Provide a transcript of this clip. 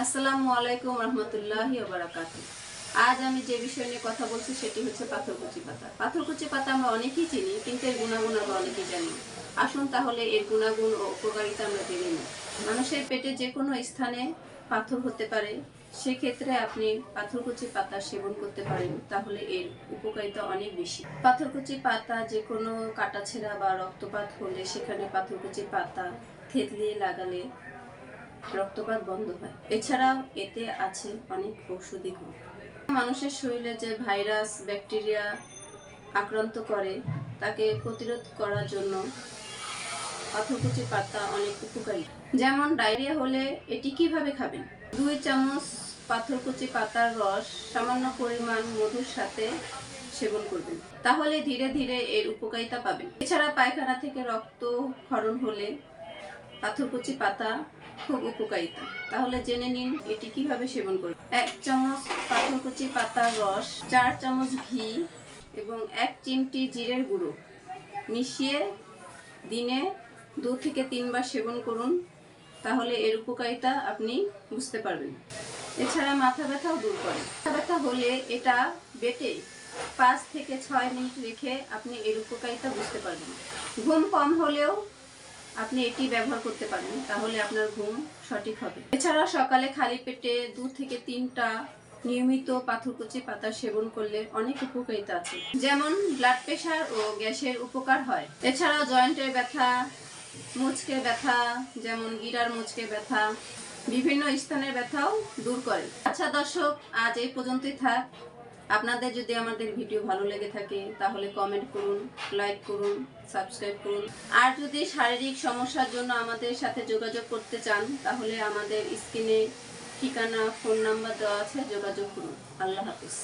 আসসালামু আলাইকুম রহমতুল্লাহি বারাকাতু আজ আমি যে বিষয় নিয়ে কথা বলছি সেটি হচ্ছে পাথরকুচি পাতা। পাথরকুচি পাতা আমরা অনেকেই চিনি, কিন্তু এর গুণাগুণ আমরা অনেকেই জানি আসুন তাহলে এর গুণাগুণ ও উপকারিতা আমরা জেনে নিই। মানুষের পেটে যে কোনো স্থানে পাথর হতে পারে, সেক্ষেত্রে আপনি পাথরকুচি পাতা সেবন করতে পারেন, তাহলে এর উপকারিতা অনেক বেশি। পাথরকুচি পাতা যে কোনো কাটাছেঁড়া বা রক্তপাত হলে সেখানে পাথরকুচি পাতা থেতলিয়ে লাগালে রক্তপাত বন্ধ হয়। এছাড়াও এতে আছে অনেক ঔষধি গুণ। মানুষের শরীরে যে ভাইরাস, ব্যাকটেরিয়া আক্রান্ত করে, তাকে প্রতিরোধ করার জন্য পাথরকুচি পাতা অনেক উপকারী। যেমন ডায়রিয়া হলে এটি কীভাবে খাবেন? দুই চামচ পাথরকুচি পাতার রস, সামান্য পরিমাণ মধুর সাথে সেবন করবেন। তাহলে ধীরে ধীরে এর উপকারিতা পাবেন। এছাড়া পায়খানা থেকে রক্ত ক্ষরণ হলে পাথরকুচি পাতা খুব উপকারিতা। তাহলে জেনে নিন এটি কীভাবে সেবন করবেন এক চামচ পাথরকুচি পাতার রস, চার চামচ ঘি এবং এক চিমটি জিরের গুঁড়ো। মিশিয়ে দিনে দু থেকে তিনবার সেবন করুন, তাহলে এর উপকারিতা আপনি বুঝতে পারবেন। এছাড়া মাথা ব্যথাও দূর করে। মাথা ব্যথা হলে এটা বেটে পাঁচ থেকে ছয় মিনিট রেখে আপনি এর উপকারিতা বুঝতে পারবেন। ঘুম কম হলেও আপনি এটি ব্যবহার করতে পারেন, তাহলে আপনার ঘুম সঠিক হবে। এছাড়া সকালে খালি পেটে দু থেকে তিনটা নিয়মিত পাথরকুচি পাতা সেবন করলে অনেক উপকারিতা আছে। যেমন ব্লাড প্রেশার ও গ্যাসের উপকার হয়। এছাড়াও জয়েন্টের ব্যথা, মুচকে ব্যথা, যেমন গিরার মুচকে ব্যথা, বিভিন্ন স্থানের ব্যথাও দূর করে। আচ্ছা দর্শক, আজ এই পর্যন্তই থাক। আপনাদের যদি আমাদের ভিডিও ভালো লেগে থাকে, তাহলে কমেন্ট করুন লাইক করুন সাবস্ক্রাইব করুন। আর যদি শারীরিক সমস্যার জন্য আমাদের সাথে যোগাযোগ করতে চান, তাহলে আমাদের স্ক্রিনে ঠিকানা ফোন নাম্বার দেওয়া আছে, যোগাযোগ করুন। আল্লাহ হাফিজ।